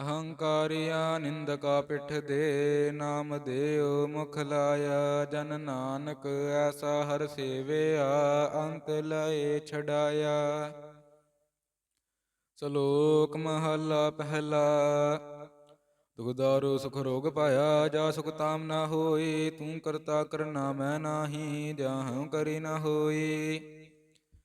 ਅਹੰਕਾਰਿਆ ਨਿੰਦਕਾ ਪਿਠ ਦੇ ਨਾਮ ਦੇਉ ਮੁਖ ਲਾਇਆ, ਜਨ ਨਾਨਕ ਐਸਾ ਹਰ ਸੇਵਿਆ, ਅੰਤ ਲਏ ਛਡਾਇਆ। ਸ਼ਲੋਕ ਮਹਲਾ ਪਹਿਲਾ ਦੁਖਦਾਰੋ ਸੁਖ ਰੋਗ ਪਾਇਆ, ਜਾ ਸੁਖ ਤਾਮ ਨਾ ਹੋਈ ਤੂੰ ਕਰਤਾ ਕਰਨਾ ਮੈਂ ਨਾਹੀ ਜਾਹਉ ਕਰੀ ਨਾ ਹੋਈ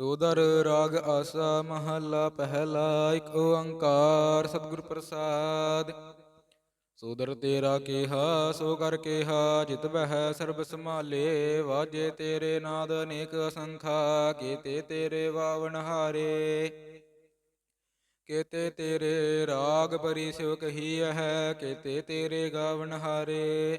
ਸੋਦਰ ਰਾਗ ਆਸਾ ਮਹੱਲਾ ਪਹਿਲਾ ਇੱਕ ਓੰਕਾਰ ਸਤਿਗੁਰ ਪ੍ਰਸਾਦ। ਸੋਦਰ ਤੇਰਾ ਕੀਹਾ, ਸੋ ਕਰ ਕੀਹਾ, ਜਿਤ ਬਹਿ ਸਰਬ ਸੰਭਾਲੇ, ਵਾਜੇ ਤੇਰੇ ਨਾਦ ਅਨੇਕ ਅਸੰਖਾ, ਕੀਤੇ ਤੇਰੇ ਵਾਵਨ ਹਾਰੇ। ਕੇਤੇ ਤੇਰੇ ਰਾਗ ਪਰੀ ਸਿਵ ਕਹੀ ਹੈ ਕੇਤੇ ਤੇਰੇ ਗਾਵਨ ਹਾਰੇ।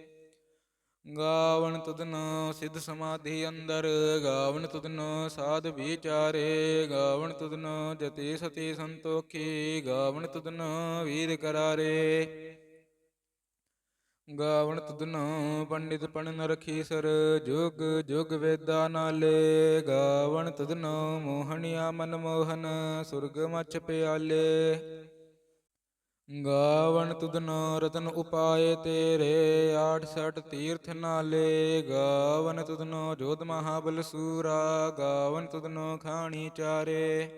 ਨਾਲੇ ਗਾਵਣ ਤੁਧਨੋ ਸਿੱਧ ਸਮਾਧੀ ਅੰਦਰ ਗਾਵਣ ਤੁਧਨੋ ਸਾਧ ਵਿਚਾਰੇ ਗਾਵਣ ਤੁਧਨੋ ਜਤੀ ਸਤੀ ਸੰਤੋਖੀ ਗਾਵਣ ਤੁਧਨੋ ਵੀਰ ਕਰਾਰੇ। ਗਾਵਣ ਤੁਧਨੋ ਪੰਡਿਤ ਪੜਨ ਰਖੀਸਰ, ਜੁਗ ਜੁਗ ਵੇਦਾ ਨਾਲੇ। ਗਾਵਣ ਤੁਧਨੋ ਮੋਹਣਿਆ ਮਨ ਮੋਹਨ ਸੁਰਗ ਮਛ ਪਿਆਲੇ। ਗਾਵਣ ਤੁਧਨੋ ਰਤਨ ਉਪਾਏ ਤੇਰੇ ਆਠ ਸਠ ਤੀਰਥ ਨਾਲੇ। ਗਾਵਨ ਤੁਧਨੋ ਜੋਧ ਮਹਾਬਲ ਸੂਰਾ, ਗਾਵਨ ਤੁਧਨੋ ਖਾਣੀ ਚਾਰੇ।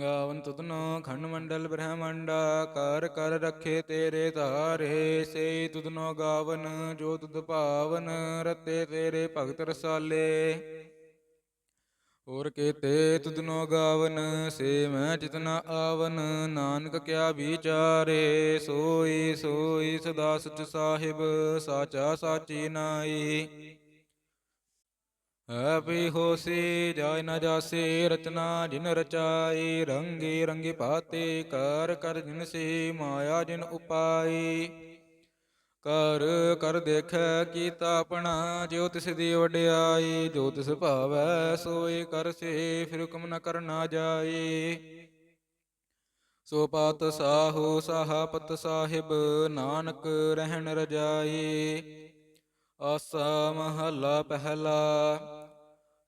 ਗਾਵਨ ਤੁਧਨੋ ਖੰਡ ਮੰਡਲ ਬ੍ਰਹਮੰਡਾ, ਕਰ ਕਰ ਰੱਖੇ ਤੇਰੇ ਧਾਰੇ। ਸੇ ਤੁਧਨੋ ਗਾਵਨ ਜੋ ਤੁਧ ਭਾਵਨ, ਰਤੇ ਤੇਰੇ ਭਗਤ ਰਸਾਲੇ। ਹੋਰ ਕੀਤੇ ਤੁਧਨੋ ਗਾਵਨ, ਸੇ ਮੈਂ ਜਿਤਨਾ ਆਵਨ, ਨਾਨਕ ਕਿਆ ਵਿਚਾਰੇ, ਸੋਈ ਸੋਈ ਸਦਾ ਸਚ ਸਾਹਿਬ, ਸਾਚਾ ਸਾਚੀ ਨਾਈ। ਹੈ ਵੀ ਹੋਸੀ ਜਾਇ ਨ ਜਾਸੀ, ਰਚਨਾ ਜਿਨ ਰਚਾਈ, ਰੰਗੀ ਰੰਗੀ ਭਾਤੇ ਕਰ ਕਰ ਜਿਨ ਸੀ, ਮਾਇਆ ਜਿਨ ਉਪਾਈ। ਕਰ ਕਰ ਦੇਖੈ ਕੀਤਾ ਆਪਣਾ ਜਿਉ ਤਿਸ ਦੀ ਵਡਿਆਈ, ਜੋ ਤਿਸ ਭਾਵੈ ਸੋਈ ਕਰਸੇ ਫਿਰ ਹੁਕਮ ਨ ਕਰਨਾ ਜਾਈ ਸੋ ਪਾਤ ਸਾਹੂ, ਸਾਹਪਤ ਸਾਹਿਬ, ਨਾਨਕ ਰਹਿਣ ਰਜਾਈ ਆਸਾ ਮਹੱਲਾ ਪਹਿਲਾ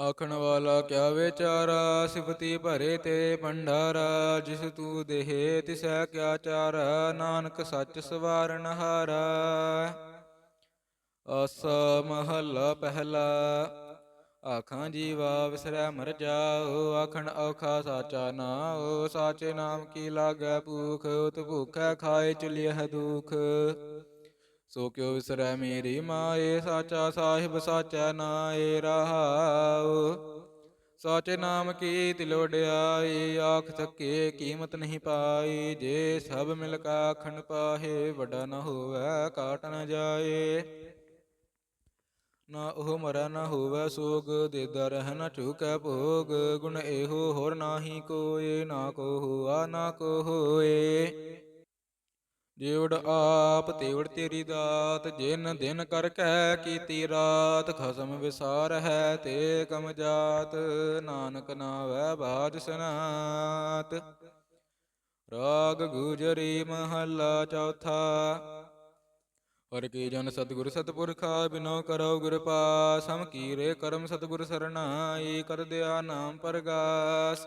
ਆਖਣ ਵਾਲਾ ਕਿਆ ਵਿਚਾਰਾ? ਸਿਫਤੀ ਭਰੇ ਤੇ ਭੰਡਾਰਾ, ਜਿਸ ਤੂੰ ਦੇਹ ਤਿਸੈ ਕਿਆ ਚਾਰਾ? ਨਾਨਕ ਸੱਚ ਸਵਾਰਨ ਹਾਰਾ। ਆਸਾ ਮਹੱਲਾ ਪਹਿਲਾ, ਆਖਾਂ ਜੀਵਾ ਵਿਸਰੈ ਮਰ ਜਾਓ, ਆਖਣ ਔਖਾ ਸਾਚਾ ਨਾਉ, ਸਾਚੇ ਨਾਮ ਕੀ ਲਾਗੈ ਭੂਖ ਉਤ ਭੂਖੈ ਖਾਏ ਚੁਲਿਐ ਦੁਖ। ਸੋ ਕਿਉ ਵਿਸਰੈ ਮੇਰੀ ਮਾਏ ਸਾਚਾ ਸਾਹਿਬ ਸਾਚਾ ਨਾਏ ਰਹਾਉ। ਸਾਚੇ ਨਾਮ ਕੀ ਤਿਲੋੜਿਆਈ ਆਖ ਸਕੇ ਕੀਮਤ ਨਹੀਂ ਪਾਈ ਜੇ ਸਭ ਮਿਲ ਕਾ ਖੰਡ ਪਾਹੇ ਵੱਡਾ ਨ ਹੋਵੇ ਕਾਟ ਨ ਜਾਏ। ਨਾ ਉਹ ਮਰੈ ਨਾ ਹੋਵੇ ਸੋਗ ਦੇਦਾ ਰਹਿ ਨ ਝੁਕੈ ਭੋਗ ਗੁਣ ਇਹੋ ਹੋਰ ਨਾਹੀ ਕੋਏ ਨਾ ਕੋ ਹੋਆ ਨਾ ਕੋ ਹੋਏ। ਜਿਵੜ ਆਪ ਤੇਵੜ ਤੇਰੀ ਦਾਤ, ਜਿਨ ਦਿਨ ਕਰ ਕਹਿ ਕੀਤੀ ਰਾਤ, ਖਸਮ ਵਿਸਾਰ ਹੈ ਤੇ ਕਮ ਜਾਤ, ਨਾਨਕ ਨਾਵੈ ਬਾਜ ਸਨਾਤ। ਰਾਗ ਗੁਜਰੀ ਮਹੱਲਾ ਚੌਥਾ, ਹਰ ਕੀ ਜਨ ਸਤਿਗੁਰ ਸਤਿਪੁਰਖਾ, ਬਿਨੋ ਕਰੋ ਗੁਰ ਪਾਸ, ਹਮ ਕੀਰੇ ਕਰਮ ਸਤਿਗੁਰ ਸਰਨਾਈ ਕਰ ਦਿਆ ਨਾਮ ਪਰਗਾਸ।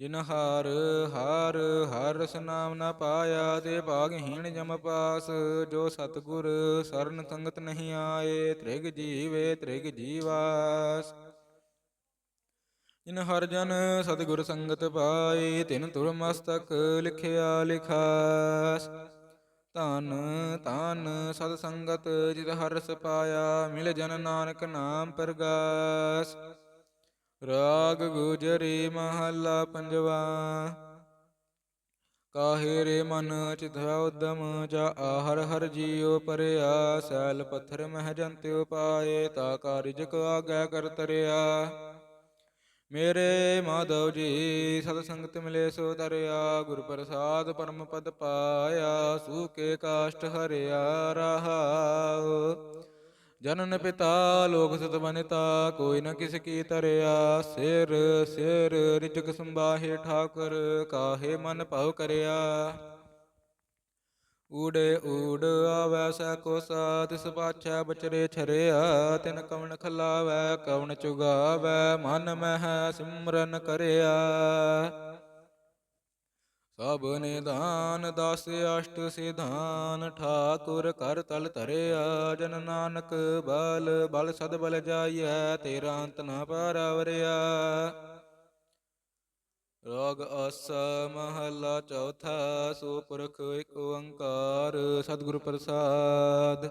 ਜਿਨ ਹਰ ਹਰ ਹਰ ਰਸ ਨਾਮ ਨਾ ਪਾਇਆ ਤੇ ਭਾਗਹੀਣ ਜਮ ਪਾਸ। ਜੋ ਸਤਗੁਰ ਸਰਨ ਸੰਗਤ ਨਹੀਂ ਆਏ, ਤ੍ਰਿਗ ਜੀਵੇ, ਤ੍ਰਿਗ ਜੀਵਾਸ। ਜਿਨ ਹਰ ਜਨ ਸਤਿਗੁਰ ਸੰਗਤ ਪਾਈ ਤਿਨ ਤੁਰ ਮਸਤਕ ਲਿਖਿਆ ਲਿਖਾਸ। ਧਨ ਧਨ ਸਤ ਸੰਗਤ ਜਿਤ ਹਰਸ ਪਾਇਆ, ਮਿਲ ਜਨ ਨਾਨਕ ਨਾਮ ਪ੍ਰਗਾਸ। ਰਾਗ ਗੁਜਰੀ ਮਹੱਲਾ ਪੰਜਵਾ। ਕਾਹੇ ਰੇ ਮਨ ਚਿਤਵਾ ਉਦਮ, ਜਾ ਆਹਰ ਹਰ ਜੀਉ ਪਰਿਆ। ਸੈਲ ਪੱਥਰ ਮਹਿ ਜੰਤਿ ਉਪਾਏ, ਤਾ ਕਾਰਿਜ ਕੋ ਆਗੈ ਕਰ ਤਰਿਆ। ਮੇਰੇ ਮਾਧਵ ਜੀ, ਸਤ ਸੰਗਤ ਮਿਲੇ ਸੋ ਤਰਿਆ ਗੁਰ ਪ੍ਰਸਾਦ ਪਰਮ ਪਦ ਪਾਇਆ ਸੂਕੇ ਕਾਸ਼ਟ ਹਰਿਆ ਰਹਾਉ। ਜਨਨ ਪਿਤਾ, ਲੋਕ ਸਤ ਬਨਿਤਾ, ਕੋਈ ਨ ਕਿਸ ਕੀ ਤਰਿਆ। ਸਿਰ ਸਿਰ ਰਿਜਕ ਸੰਬਾਹੇ ਠਾਕੁਰ, ਕਾਹੇ ਮਨ ਭਉ ਕਰਿਆ। ਊੜੇ ਊੜ ਆਵੈ ਸੈ ਕੋ ਸਾ ਤਿਸ ਪਾਛੈ ਬਚਰੇ ਛਰਿਆ। ਤਿਨ ਕਵਣ ਖਲਾਵੈ, ਕਵਣ ਚੁਗਾਵੈ, ਮਨ ਮਹਿ ਸਿਮਰਨ ਕਰਿਆ। ਸਭ ਨਿਦਾਨ ਦਸ ਅਸ਼ਟ ਸਿਧਾਨ, ਠਾਕੁਰ ਕਰ ਤਲ ਧਰਿਆ, ਜਨ ਨਾਨਕ ਬਲ ਬਲ ਸਦ ਬਲ ਜਾਈਐ, ਤੇਰਾ ਅੰਤ ਨ ਪਾਰਵਰਿਆ। ਰਾਗ ਆਸਾ ਮਹੱਲਾ ਚੌਥਾ, ਸੋ ਪੁਰਖ ਏਕ ਓੰਕਾਰ, ਸਤਿਗੁਰ ਪ੍ਰਸਾਦ।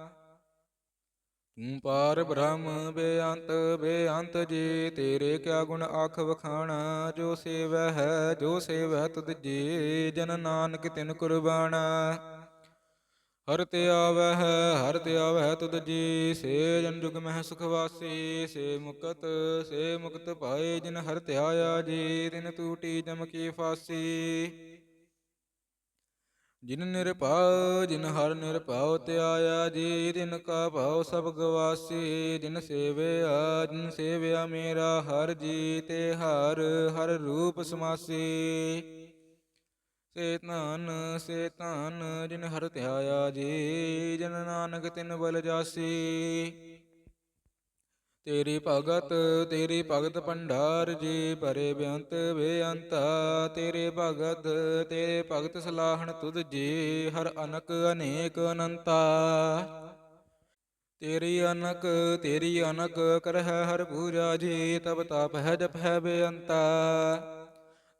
ਤੂੰ ਪਾਰ ਬ੍ਰਹਮ ਬੇਅੰਤ ਬੇਅੰਤ ਜੀ, ਤੇਰੇ ਕਿਆ ਗੁਣ ਆਖ ਵਖਾਣਾ? ਜੋ ਸੇਵੈ ਹੈ, ਜੋ ਸੇਵੈ ਤੁਧ ਜੀ, ਜਨ ਨਾਨਕ ਤਿਨ ਕੁਰਬਾਨਾ ਹਰ ਤੇ ਆਵੈ ਹੈ, ਹਰ ਤੇ ਆਵੈ ਹੈ ਤੁਧ ਜੀ, ਸੇ ਜਨ ਜੁਗ ਮਹਿ ਸੁਖ ਵਾਸੀ, ਸੇ ਮੁਕਤ ਸੇ ਮੁਕਤ ਪਾਏ ਜਿਨ ਹਰ ਧਿਆਇਆ ਜੀ, ਤਿਨ ਤੂਟੀ ਜਮ ਕੀ ਫਾਸੀ। ਜਿਨ ਨਿਰਭਉ, ਜਿਨ ਹਰ ਨਿਰਭਉ ਧਿਆਇਆ ਜੀ ਤਿਨ ਕਾ ਭਉ ਸਭ ਗਵਾਸੀ, ਜਿਨ ਸੇਵਿਆ ਜਿਨ ਸੇਵਿਆ ਮੇਰਾ ਹਰ ਜੀ, ਤੇ ਹਰ ਹਰ ਰੂਪ ਸਮਾਸੀ। ਸੇ ਧਨ ਸੇ ਧਨ, ਜਿਨ ਹਰ ਧਿਆਇਆ ਜੀ, ਜਨ ਨਾਨਕ ਤਿਨ ਬਲ ਜਾਸੀ। ਤੇਰੀ ਭਗਤ ਤੇਰੀ ਭਗਤ ਭੰਡਾਰ ਜੀ ਭਰੇ ਬੇਅੰਤ ਬੇਅੰਤਾ। ਤੇਰੇ ਭਗਤ ਤੇਰੇ ਭਗਤ ਸਲਾਹਣ ਤੁਧ ਜੀ, ਹਰ ਅਨਕ ਅਨੇਕ ਅਨੰਤਾ। ਤੇਰੀ ਅਨਕ ਤੇਰੀ ਅਨਕ ਕਰਹਿ ਹਰ ਪੂਜਾ ਜੀ, ਤਬ ਤਪ ਹੈ ਜਪ ਹੈ ਬੇਅੰਤਾ।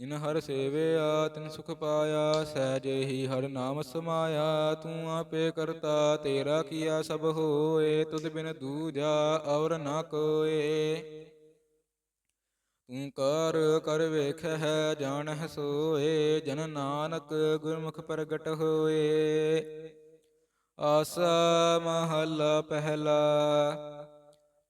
ਜਿਨ ਹਰ ਸੇਵਿਆ ਤਿਨ ਸੁਖ ਪਾਇਆ, ਸਹਿਜੇ ਹੀ ਹਰ ਨਾਮ ਸਮਾਇਆ। ਤੂੰ ਆਪੇ ਕਰਤਾ, ਤੇਰਾ ਕੀਆ ਸਭ ਹੋਏ। ਤੁਧ ਬਿਨ ਦੂਜਾ ਔਰ ਨਾ ਕੋਏ। ਤੂੰ ਕਰ ਕਰ ਹੈ ਜਾਣਹਿ ਸੋਏ। ਜਨ ਨਾਨਕ ਗੁਰਮੁਖ ਪ੍ਰਗਟ ਹੋਏ। ਆਸਾ ਮਹੱਲਾ ਪਹਿਲਾ।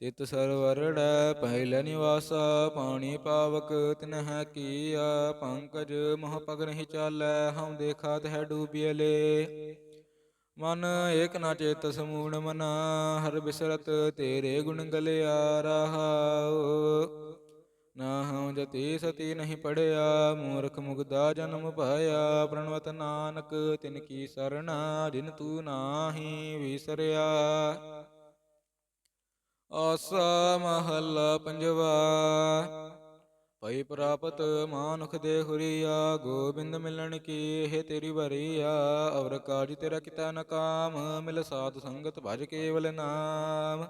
ਤਿਤ ਸਰਵਰੜੈ ਪਹਿਲ ਨਿਵਾਸਾ, ਪਾਣੀ ਪਾਵਕ ਤਿਨਹਿ ਕੀਆ, ਪੰਕਜ ਮੋਹ ਪਗ ਨਹੀਂ ਚਾਲੈ, ਹਉ ਦੇਖਾ ਤਹਿ ਡੂਬਿਅਲੇ ਮਨ ਏਕ ਨਾ ਚੇਤ ਸਮੂਣ ਮਨਾ, ਹਰ ਬਿਸਰਤ ਤੇਰੇ ਗੁਣ ਗਲਿਆ ਰਹਾਉ। ਨਾ ਹਉ ਜਤੀ ਸਤੀ ਨਹੀਂ ਪੜਿਆ, ਮੂਰਖ ਮੁਗਦਾ ਜਨਮ ਪਾਇਆ ਪ੍ਰਣਵਤ ਨਾਨਕ ਤਿਨ ਕੀ ਸਰਣਾ, ਜਿਨ ਤੂੰ ਨਾਹੀ ਵਿਸਰਿਆ। ਆਸਾ ਮਹੱਲਾ ਪੰਜਵਾ। ਭਈ ਪ੍ਰਾਪਤ ਮਾਨੁਖ ਦੇ ਹੁਰੀਆ, ਗੋਬਿੰਦ ਮਿਲਣ ਕੀ ਇਹ ਤੇਰੀ ਵਰੀਆ ਅਵਰ ਕਾਜ ਤੇਰਾ ਕਿਤਾ ਨ ਮਿਲ ਸਾਧ ਸੰਗਤ ਭਜ ਕੇਵਲ ਨਾਮ।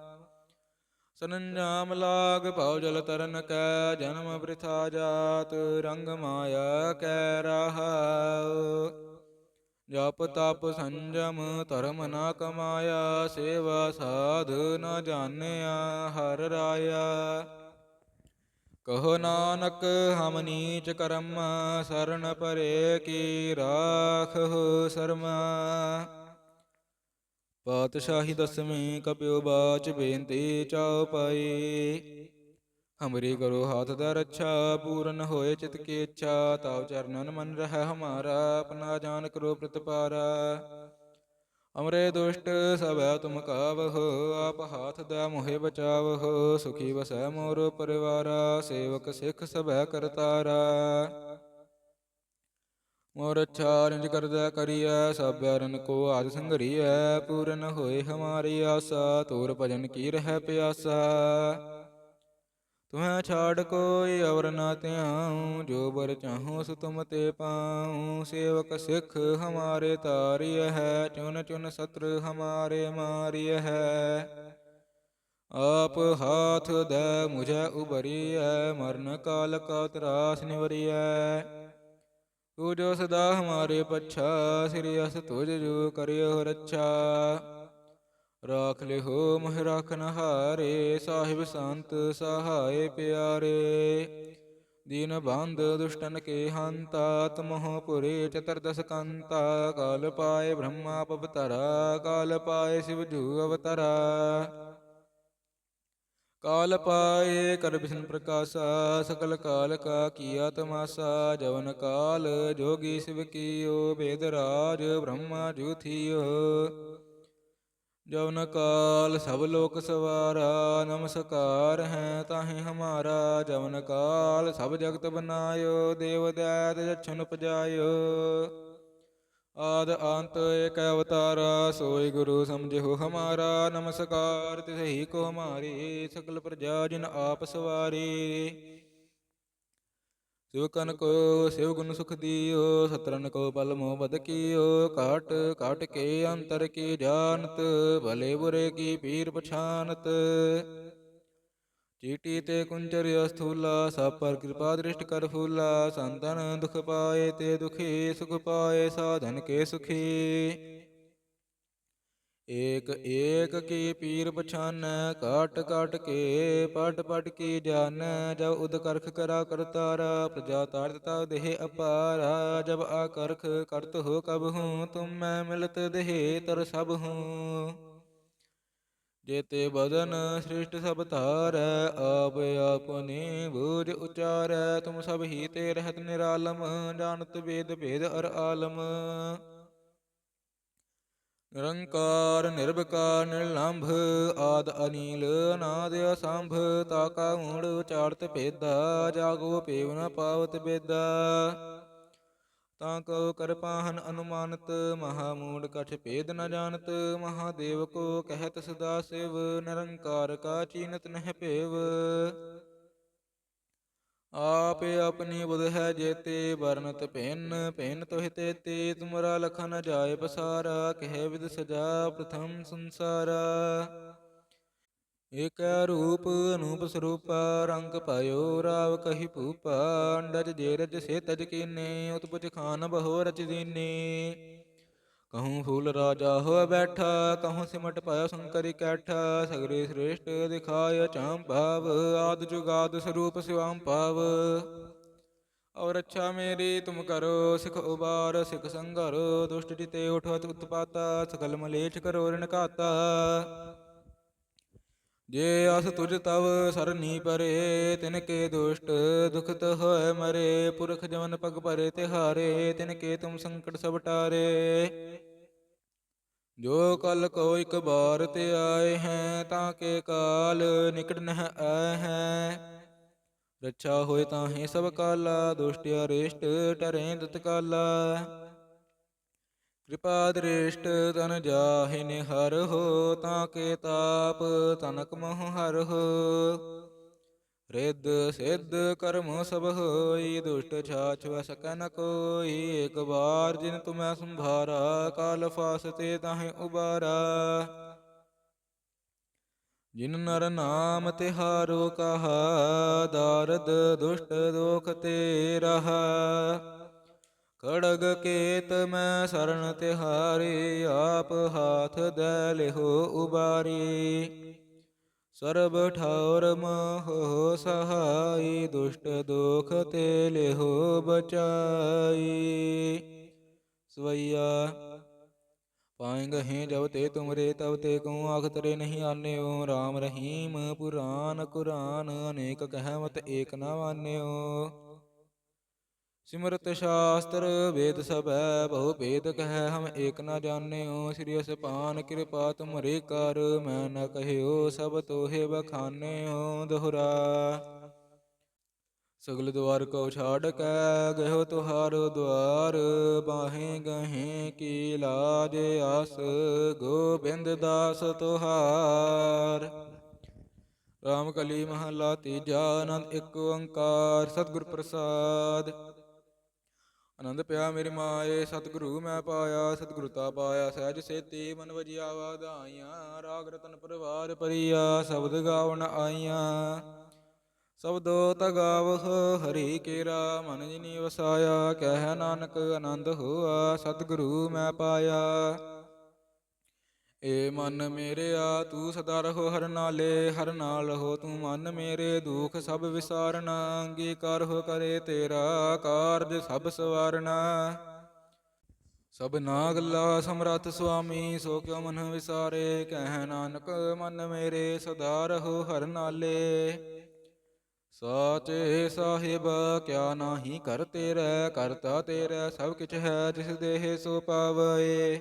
ਸਰੰਜਾਮ ਲਾਗ ਭਉ ਜਲ ਤਰਨ ਕੈ, ਜਨਮ ਬ੍ਰਿਥਾ ਜਾਤ, ਰੰਗ ਮਾਇਆ ਕੈ ਰਹਾਉ। ਜਪ ਤਪ ਸੰਜਮ ਧਰਮ ਨਾ ਕਮਾਇਆ, ਸੇਵਾ ਸਾਧ ਨ ਜਾਣਿਆ, ਹਰ ਰਾਇਆ। ਕਹੋ ਨਾਨਕ, ਹਮ ਨੀਚ ਕਰਮ, ਸਰਨ ਪਰੇ ਕੀ ਰਾਖਹੁ ਸਰਮਾ। ਪਾਤਸ਼ਾਹੀ ਦਸਵੀਂ ਕਪਿਓ ਬਾਚ ਬੇਨਤੀ ਚਾਉ ਪਾਈ। ਹਮਰੀ ਕਰੋ ਹਾਥ ਦਾ ਰੱਛਾ, ਪੂਰਨ ਹੋਏ ਚਿਤ ਕੀ ਇੱਛਾ ਤਾਵ ਚਰਨਨ ਮਨ ਰਹਿ ਹਮਾਰਾ, ਆਪਣਾ ਜਾਨ ਕਰੋ ਪ੍ਰਤਪਾਰਾ। ਅਮਰੇ ਦੁਸ਼ਟ ਸਭੈ ਤੁਮ ਕਾਵਹੁ, ਆਪ ਹਾਥ ਦਾ ਮੋਹਿ ਬਚਾਵਹੁ, ਸੁਖੀ ਵਸੈ ਮੋਰ ਪਰਿਵਾਰਾ, ਸੇਵਕ ਸਿੱਖ ਸਭੈ ਕਰਤਾਰਾ। ਮੋਰ ਅੱਛਾ ਨਿਜ ਕਰਦਾ ਕਰੀਐ, ਸਭ ਅਰਨ ਕੋ ਆਦ ਸੰਗਰੀਐ ਪੂਰਨ ਹੋਏ ਹਮਾਰੀ ਆਸਾ, ਤੋਰ ਭਜਨ ਕੀ ਰਹਿ ਪਿਆਸਾ। ਤੁਮੈ ਛਾੜ ਕੋਈ ਅਵਰ ਨਾ ਧਿਆਉ, ਜੋ ਬਰ ਚਾਹੂੰ ਸੋ ਤੁਮ ਤੇ ਪਾਉ। ਸੇਵਕ ਸਿੱਖ ਹਮਾਰੇ ਤਾਰਿਯ ਹੈ, ਚੁਨ ਚੁਨ ਸਤਰ ਹਮਾਰੇ ਮਾਰਿਯ ਹੈ। ਆਪ ਹਾਥ ਦੇ ਮੁਝੈ ਉਬਰੀਐ ਮਰਨ ਕਾਲ ਕਾ ਤਰਾਸ ਨਿਵਰੀਐ। ਤੂ ਜੋ ਸਦਾ ਹਮਾਰੇ ਪੱਛਾ, ਸ੍ਰੀ ਅਸ ਤੁਜ ਜੋ ਕਰਿਓ ਰੱਛਾ। ਰਾਖ ਲਿਹੋ ਮਹਿ ਰਾਖਨ ਹਾਰੇ ਸਾਹਿਬ ਸੰਤ ਸਹਾਏ ਪਿਆਰੇ। ਦੀਨ ਬੰਧ ਦੁਸ਼ਟਨ ਕੇ ਹੰਤਾ, ਤਮਹੁ ਪੁਰੇ ਚਤਰਦਸ ਕੰਤਾ। ਕਾਲ ਪਾਏ ਬ੍ਰਹਮਾ ਪਵਤਰਾ, ਕਾਲ ਪਾਏ ਸਿਵ ਜੂ ਅਵਤਰਾ। ਕਾਲ ਪਾਏ ਕਰ ਬਿਸ਼ਨ ਪ੍ਰਕਾਸ਼ਾ, ਸਕਲ ਕਾਲ ਕਾ ਕੀਆ ਤਮਾਸਾ। ਜਵਨ ਕਾਲ ਜੋਗੀ ਸਿਵ ਕੀਓ, ਬੇਦ ਰਾਜ ਬ੍ਰਹਮਾ ਜੂਥੀਓ ਜਵਨ ਕਾਲ ਸਭ ਲੋਕ ਸਵਾਰਾ, ਨਮਸਕਾਰ ਹੈ ਤਾਹੇ ਹਮਾਰਾ। ਜਵਨ ਕਾਲ ਸਭ ਜਗਤ ਬਨਾਇਓ, ਦੇਵ ਦੈਤ ਜਛਨ ਉਪਜਾਇਓ। ਆਦ ਅੰਤ ਏਕ ਅਵਤਾਰਾ, ਸੋਈ ਗੁਰੂ ਸਮਝਿਓ ਹਮਾਰਾ। ਨਮਸਕਾਰ ਤਿਸਹੀ ਕੋ ਹਮਾਰੀ ਸਕਲ ਪ੍ਰਜਾ ਜਿਨ ਆਪ ਸਵਾਰੀ। ਸਿਵ ਕਨ ਕੋ ਸਿਵ ਗੁਣ ਸੁਖ ਦਿਓ ਸਤਰਨ ਕੋ ਪਲ ਮੋ ਬਦ ਕੀਓ, ਕਾਟ ਕਾਟ ਕੇ ਅੰਤਰ ਕੀ ਜਾਣਤ, ਭਲੇ ਬੁਰੇ ਕੀ ਪੀਰ ਪਛਾਨਤ ਚੀਟੀ ਤੇ ਕੁੰਚਰ ਅਸਥੂਲਾ, ਸਭ ਪਰ ਕਿਰਪਾ ਦ੍ਰਿਸ਼ਟ ਕਰ ਫੂਲਾ, ਸੰਤਨ ਦੁਖ ਪਾਏ ਤੇ ਦੁਖੀ, ਸੁਖ ਪਾਏ ਸਾਧਨ ਕੇ ਸੁਖੀ। ਏਕ ਏਕ ਕੀ ਪੀਰ ਪਛਾਨੈ ਕਾਟ ਕਾਟ ਕੇ, ਪਟ ਪਟ ਕੀ ਜਾਣੈ ਜਬ ਉਦ ਕਰਖ ਕਰਾ ਕਰਤਾਰਾ ਪ੍ਰਜਾ ਤਾਰਤ ਤਾ ਦੇਹ ਅਪਾਰਾ, ਜਬ ਆਕਰਖ ਕਰਤ ਹੋ ਕਬ ਹੂੰ, ਤੁਮ ਮੈਂ ਮਿਲਤ ਦੇਹ ਤਰ ਸਭ ਹੂੰ। ਜੇਤੇ ਬਦਨ ਸ੍ਰਿਸ਼ਟ ਸਭ ਧਾਰੈ, ਆਪ ਆਪਨੇ ਬੂਝ ਉਚਾਰੈ, ਤੁਮ ਸਭ ਹੀ ਤੇ ਰਹਿਤ ਨਿਰਾਲਮ, ਜਾਣਤ ਵੇਦ ਭੇਦ ਅਰ ਆਲਮ। ਨਿਰੰਕਾਰ, ਨਿਰਭਕਾਰ, ਨਿਰਲੰਭ ਆਦ ਅਨੀਲ, ਅਨਾਦ ਅਸੰਭ, ਤਾਕਾ ਊੜ, ਉਚਾਰਤ ਭੇਦਾ, ਜਾਗੋ ਪੇਵ ਨ ਪਾਵਤ ਬੇਦਾ। ਤਾਂ ਕੋ ਕਰਪਾਹਨ ਅਨੁਮਾਨਤ, ਮਹਾ ਮੂੜ ਕਛ ਭੇਦ ਨ ਜਾਣਤ ਮਹਾਦੇਵ ਕੋ ਕਹਿਤ ਸਦਾ ਸਿਵ, ਨਿਰੰਕਾਰ ਕਾ ਚੀਨਤ ਨਹਿ ਭੇਵ। ਆਪ ਆਪਣੀ ਬੁਧ ਹੈ ਜੇਤੇ, ਵਰਨਤ ਭਿੰਨ ਭਿੰਨ ਤੋਹਿ ਤੇਤੇ, ਤੁਮਰਾ ਲਖਨ ਜਾਏ ਪਸਾਰਾ, ਕਹਿ ਵਿਦ ਸਜਾ ਪ੍ਰਥਮ ਸੰਸਾਰਾ। ਏਕੈ ਰੂਪ ਅਨੂਪ ਸਰੂਪਾ, ਰੰਗ ਪਾਇਓ ਰਾਵ ਕਹੀ ਭੂਪਾ, ਅੰਡਜ ਜੇਰਜ ਸੇ ਤਜ ਕੀਨੇ ਉਤਪੁਜ ਖਾਨ ਬਹੋ ਰਚ ਦੀਨੇ। ਕਹੂੰ ਫੂਲ ਰਾਜਾ ਹੋ ਬੈਠਾ ਕਹੂੰ ਸਿਮਟ ਪਾਇਆ ਸੰਕਰੀ ਕੈਠਾ ਸਗਰੇ ਸ੍ਰੇਸ਼ਟ ਦਿਖਾਇ ਚਾਮ ਭਾਵ ਆਦ ਜੁਗਾਦ ਸਰੂਪ ਸਿਵਾਮ ਭਾਵ ਔਰ ਅੱਛਾ ਮੇਰੀ ਤੁਮ ਕਰੋ ਸਿਖ ਉਬਾਰ ਸਿਖ ਸੰਘਰ ਦੁਸ਼ਟ ਜਿਤੇ ਉਠਵਤ ਉਤਪਾਤਾ ਸਕਲ ਮਲੇਛ ਕਰੋ ਰਿਣ ਘਾਤਾ ਜੇ ਅਸ ਤੁਜ ਤਵ ਸਰਨੀ ਪਰੇ ਤਿਨ ਕੇ ਦੁਸ਼ਟ ਦੁਖਤ ਹੋਏ ਮਰੇ। ਪੁਰਖ ਜਵਨ ਪਗ ਭਰੇ ਤਿਹਾਰੇ ਤਿਨ ਕੇ ਤੁਮ ਸੰਕਟ ਸਭ ਟਾਰੇ। ਜੋ ਕਲ ਕੋ ਇਕ ਬਾਰ ਤੇ ਆਏ ਹੈ ਤਾਂ ਕੇ ਕਾਲ ਨਿਕਟ ਨਹ ਆਏ ਹੈ। ਰੱਛਾ ਹੋਏ ਤਾਹੇ ਸਭ ਕਾਲਾ, ਦੁਸ਼ਟ ਅਰੇਸ਼ਟ ਟਰੇ ਦਤ ਕਾਲਾ। ਕਿਰਪਾ ਦ੍ਰਿਸ਼ਟ ਤਨ ਜਾਹਿ ਨਿਹਰ ਹੋ, ਤਾਂ ਕੇ ਤਾਪ ਤਨਕ ਮੋਹ ਹਰ ਹੋ। ਰਿੱਧ ਸਿੱਧ ਕਰਮ ਸਭ ਹੋਈ, ਦੁਸ਼ਟ ਛਾਛ ਵ ਸਕੈ ਕੋਈ। ਏਕ ਬਾਰ ਜਿਨ ਤੁਮੈ ਸੰਭਾਰਾ, ਕਾਲ ਫਾਸਤੇ ਤਾਹੇ ਉਬਾਰਾ। ਜਿਨ ਨਰ ਨਾਮ ਤਿਹਾਰੋ ਕਹਾ, ਦਾਰਦ ਦੁਸ਼ਟ ਦੋਖ ਤੇ ਰਹਾ ਖੜਗ ਕੇਤ ਮੈਂ ਸਰਣ ਤਿਹਾਰੀ, ਆਪ ਹਾਥ ਦੇ ਲਿਹੋ ਉਬਾਰੀ। ਸਰਬ ਠੌਰ ਮੋਹ ਸਹਾਈ, ਦੁਸ਼ਟ ਦੁਖ ਤੇ ਲਿਹੋ ਬਚਾਈ। ਸਵਈਆ, ਪਾਏਂਗੇ ਜਬ ਤੇ ਤੁਮਰੇ, ਤਬ ਤੇ ਕਉ ਆਖ ਤਰੇ ਨਹੀਂ ਆਨਿਓ। RAM ਰਹੀਮ ਪੁਰਾਨ ਕੁਰਾਨ, ਅਨੇਕ ਕਹਿਮਤ ਏਕ ਨਾ ਵਾਨਿਓ ਸਿਮਰਤ ਸ਼ਾਸਤਰ ਵੇਦ ਸਭੈ, ਬਹੁ ਭੇਦ ਕਹਿ, ਹਮ ਏਕ ਨਾ ਜਾਣਿਓ, ਸ੍ਰੀ ਅਸਪਾਨ ਕਿਰਪਾ ਤੁਮਰੇ ਕਰ, ਮੈਂ ਨ ਕਹਿਓ, ਸਭ ਤੋਹੇ ਬਖਾਨਿਓ, ਦੁਹਰਾ। ਸਗਲ ਦੁਆਰ ਕੋ ਛਾੜ ਕੇ ਗਇਓ ਤੁਹਾਰ ਦੁਆਰ, ਬਾਹੇ ਗਹੇ ਕੀ ਲਾਜ ਆਸ, ਗੋਬਿੰਦ ਦਾਸ ਤੁਹਾਰ। ਰਾਮ ਕਲੀ ਮਹਲਾ ਤੀਜਾ, ਆਨੰਦ ਇੱਕ ਓੰਕਾਰ, ਸਤਿਗੁਰ ਪ੍ਰਸਾਦ। ਆਨੰਦ ਪਿਆ ਮੇਰੀ ਮਾਏ, ਸਤਿਗੁਰੂ ਮੈਂ ਪਾਇਆ, ਸਤਿਗੁਰੂ ਤਾ ਪਾਇਆ, ਸਹਿਜ ਸੇਤੀ ਮਨ ਵਜਿਆ ਵਾਧਾਈਆਂ ਰਾਗ ਰਤਨ ਪਰਵਾਰ ਪਰੀਆ ਸ਼ਬਦ ਗਾਵਣ ਆਈਆਂ। ਸਬਦੋ ਤਗਾਵਹ ਹਰੀ ਕੇਰਾ, ਮਨ ਜਿਨੀ ਵਸਾਇਆ, ਕਹਿ ਨਾਨਕ ਆਨੰਦ ਹੋਆ, ਸਤਿਗੁਰੂ ਮੈਂ ਪਾਇਆ। ਏ ਮਨ ਮੇਰਿਆ, ਤੂੰ ਸਦਾ ਰਹੋ ਹਰ ਨਾਲੇ, ਹਰ ਨਾਲ ਹੋ ਤੂੰ ਮਨ ਮੇਰੇ, ਦੁਖ ਸਭ ਵਿਸਾਰਨਾ, ਅੰਗੀਕਾਰ ਹੋ ਕਰੇ ਤੇਰਾ ਕਾਰਜ ਸਭ ਸਵਾਰਨਾ। ਸਭ ਨਾਗਲਾ ਸਮਰੱਥ ਸੁਆਮੀ, ਸੋ ਕਿਉ ਮਨ ਵਿਸਾਰੇ? ਕਹਿ ਨਾਨਕ, ਮਨ ਮੇਰੇ, ਸਦਾ ਰਹੋ ਹਰ ਨਾਲੇ। ਸਾਚੇ ਸਾਹਿਬ, ਕਿਆ ਨਾਹੀ ਕਰ ਤੇਰਾ, ਕਰਤਾ ਤੇਰਾ ਸਭ ਕਿਛ ਹੈ, ਜਿਸ ਦੇਹ ਸੋ ਪਾਵਏ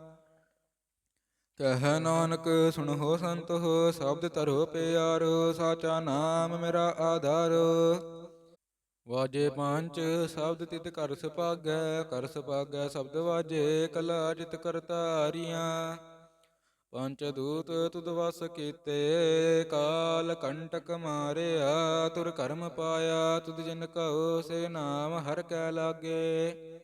ਕਹਿ ਨਾਨਕ ਸੁਣੋ ਹੋ ਸ਼ਬਦ ਧਰੋ ਪਿਆਰੋ, ਸਾਚਾ ਨਾਮ ਮੇਰਾ ਆਧਾਰ। ਵਾਜੇ ਪੰਜ, ਸ਼ਬਦ ਤਿਤ ਕਰ ਸੁਭਾਗੈ ਕਰ ਸੁਭਾਗੈ ਸ਼ਬਦ ਵਾਜੇ, ਕਲਾ ਜਿਤ ਕਰਤਾਰੀਆਂ ਪੰਚ ਦੂਤ ਤੁਧ ਵਸ ਕੀਤੇ, ਕਾਲ ਕੰਟਕ ਮਾਰਿਆ, ਤੁਰ ਕਰਮ ਪਾਇਆ, ਤੁਧ ਜਿਨ ਕਉ ਸੇ ਨਾਮ ਹਰ ਕੈ ਲਾਗੇ।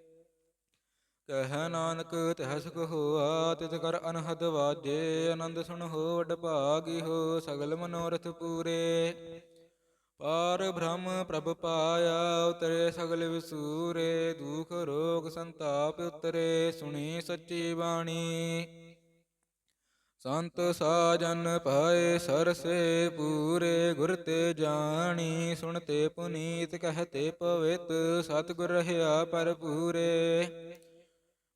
ਕਹਿ ਨਾਨਕ, ਤਹਿ ਸੁਖ ਹੋਆ ਤਿਤ ਕਰ ਅਨਹਦ ਵਾਜੇ, ਆਨੰਦ ਸੁਣ ਹੋ, ਵਡ ਭਾਗੀ ਹੋ, ਸਗਲ ਮਨੋਰਥ ਪੂਰੇ। ਪਾਰ ਬ੍ਰਹਮ ਪ੍ਰਭ ਪਾਇਆ, ਉਤਰੇ ਸਗਲ ਵਿਸੂਰੇ, ਦੁਖ ਰੋਗ ਸੰਤਾਪ ਉਤਰੇ, ਸੁਣੀ ਸੱਚੀ ਬਾਣੀ। ਸੰਤ ਸਾਜਨ ਪਾਏ ਸਰਸੇ ਪੂਰੇ, ਗੁਰ ਤੇ ਜਾਣੀ ਸੁਣਤੇ ਪੁਨੀਤ ਕਹਤੇ ਪਵਿੱਤ ਸਤਿਗੁਰ ਰਹਾ ਪਰ ਪੂਰੇ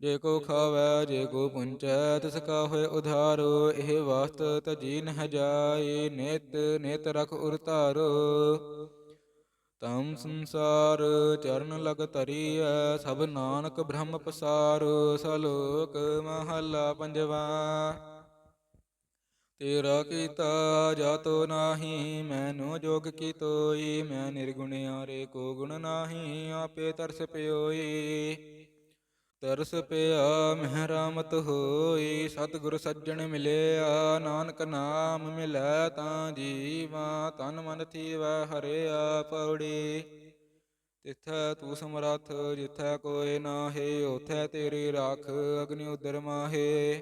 ਜੇ ਕੋ ਖਾਵੈ ਜੇ ਕੋ ਪੁੰਚੈ ਤਿਸ ਕਾ ਹੋਏ ਉਧਾਰੋ ਇਹ ਵਾਸਤ ਤਜੀ ਨਹ ਜਾਏ ਨਿਤ ਨਿਤ ਰਖ ਉਰਤਾਰੋ ਤਮ ਸੰਸਾਰ ਚਰਨ ਲਗ ਧਰੀਐ ਸਭ ਨਾਨਕ ਬ੍ਰਹਮ ਪਸਾਰ ਸਲੋਕ ਮਹੱਲਾ ਪੰਜਵਾ। ਤੇਰਾ ਕੀਤਾ ਜਾਤੋ ਨਾਹੀ ਮੈਨੋ ਜੋਗ ਕੀ ਤੋਈ ਮੈਂ ਨਿਰਗੁਣਿਆਰੇ ਕੋ ਗੁਣ ਨਾਹੀ ਆਪੇ ਤਰਸ ਪਿਓਈ। ਤਰਸ ਪਿਆ, ਮਹਿਰਾਮਤ ਹੋਈ, ਸਤਿਗੁਰ ਸੱਜਣ ਮਿਲਿਆ, ਨਾਨਕ ਨਾਮ ਮਿਲੈ ਤਾਂ ਜੀਵਾ, ਤਨ ਮਨ ਥੀਵੈ ਹਰਿਆ ਪੌੜੀ। ਤਿਥੈ ਤੂੰ ਸਮਰੱਥ, ਜਿਥੈ ਕੋਇ ਨਾਹੀ ਉਥੈ ਤੇਰੀ ਰਾਖ, ਅਗਨਿ ਉਦਰ ਮਾਹੇ।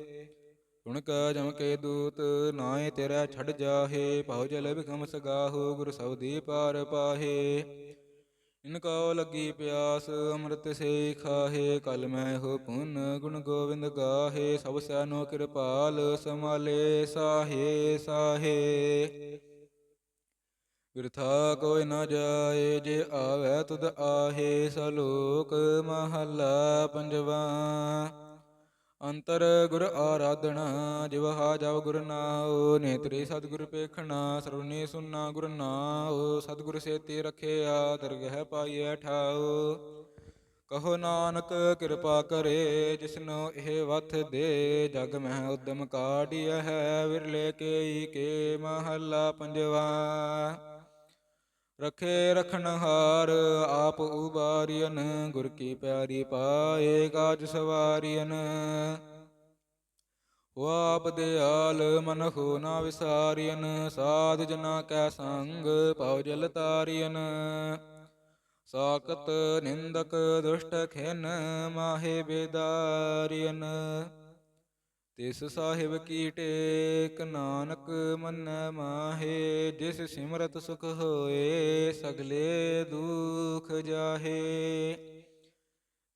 ਸੁਣ ਕਾ ਜਮ ਕੇ ਦੂਤ ਨਾਏ ਤੇਰਾ ਛੱਡ ਜਾਹੇ, ਭਉ ਜਲ ਬਿਖਮ ਸਗਾਹੋ, ਗੁਰ ਸਬਦੀ ਪਾਰ ਪਾਹੇ। ਇਨ ਕਉ ਲੱਗੀ ਪਿਆਸ, ਅੰਮ੍ਰਿਤ ਸੇ ਖਾਹੇ ਕਲ ਮੈਂ ਹੋ ਪੁਨ ਗੁਣ ਗੋਬਿੰਦ ਗਾਹੇ, ਸਭ ਸੈਨੋ ਕਿਰਪਾਲ ਸਮਾਲੇ ਸਾਹੇ ਸਾਹੇ। ਬਿਰਥਾ ਕੋਈ ਨ ਜਾਏ, ਜੇ ਆਵੈ ਤੁਧ ਆਹੇ, ਸਲੋਕ ਮਹੱਲਾ ਪੰਜਵਾ। ਅੰਤਰ ਗੁਰ ਆਰਾਧਣਾ ਜਿਵਹਾ ਜਵ ਗੁਰ ਨਾਉ, ਨੇਤਰੀ ਸਤਿਗੁਰ ਪੇਖਣਾ ਸਰਵਨੀ ਸੁਨਾ ਗੁਰ ਨਾਉ, ਸਤਿਗੁਰ ਸੇਤੀ ਰਖਿਆ, ਦਰਗਹਿ ਪਾਈਐ ਠਾਉ। ਕਹੋ ਨਾਨਕ, ਕਿਰਪਾ ਕਰੇ, ਜਿਸਨੋ ਇਹ ਵਥ ਦੇ, ਜਗ ਮਹਿ ਉਦਮ ਕਾਢਿਆ ਹੈ, ਵਿਰਲੇ ਕੇਈ ਕੇ ਮਹੱਲਾ ਪੰਜਵਾ। ਰਖੇ ਰਖਨਹਾਰ ਆਪ ਉਬਾਰੀਨ ਗੁਰ ਕੀ ਪਿਆਰੀ ਪਾਏ ਕਾਜ ਸਵਾਰੀਨ ਉਹ ਆਪ ਦੇ ਆਲ ਮਨ ਹੋ ਨਾ ਵਿਸਾਰੀਨ ਸਾਧ ਜਨਾ ਕੈ ਸੰਗ ਪਉ ਜਲ ਤਾਰੀਨ ਸਾਕਤ ਨਿੰਦਕ ਦੁਸ਼ਟ ਖਿਨ ਮਾਹੇ ਬੇਦਾਰੀਨ ਤਿਸ ਸਾਹਿਬ ਕੀ ਟੇਕ ਨਾਨਕ ਮਨ ਮਾਹੇ, ਜਿਸ ਸਿਮਰਤ ਸੁਖ ਹੋਏ ਸਗਲੇ ਦੁਖ ਜਾਹੇ।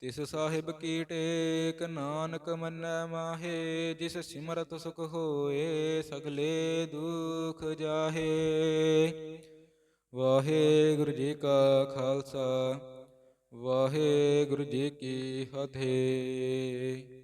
ਤਿਸ ਸਾਹਿਬ ਕੀ ਟੇਕ ਨਾਨਕ ਮਨ ਮਾਹੇ, ਜਿਸ ਸਿਮਰਤ ਸੁਖ ਹੋਏ ਸਗਲੇ ਦੁਖ ਜਾਹੇ। ਵਾਹਿਗੁਰੂ ਜੀ ਕਾ ਖਾਲਸਾ, ਵਾਹਿਗੁਰੂ ਜੀ ਕੀ ਫਤਿਹ।